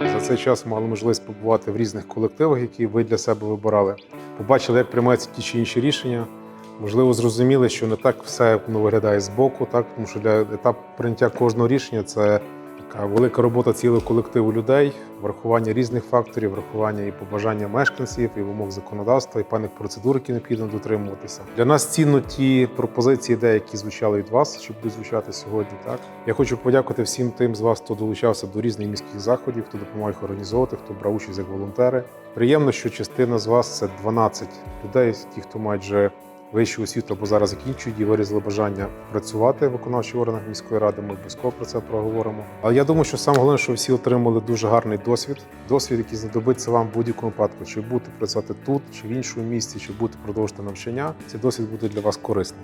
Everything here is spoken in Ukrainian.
За цей час мали можливість побувати в різних колективах, які ви для себе вибирали. Побачили, як приймаються ті чи інші рішення. Можливо, зрозуміли, що не так все воно виглядає збоку, так тому що для етап прийняття кожного рішення це така велика робота цілого колективу людей, врахування різних факторів, врахування і побажання мешканців, і вимог законодавства, і певних процедур, які необхідно дотримуватися. Для нас цінно ті пропозиції, які звучали від вас, щоб звучати сьогодні. Так я хочу подякувати всім тим з вас, хто долучався до різних міських заходів, хто допомагає їх організовувати, хто брав участь як волонтери. Приємно, що частина з вас це 12 людей, ті, хто мають вже вищу освіту або зараз закінчують і виразили бажання працювати в виконавчих органах міської ради. Ми обов'язково про це проговоримо. Але я думаю, що саме головне, що всі отримали дуже гарний досвід, досвід, який знадобиться вам в будь-якому випадку, чи бути працювати тут, чи в іншому місці, чи бути продовжити навчання. Цей досвід буде для вас корисним.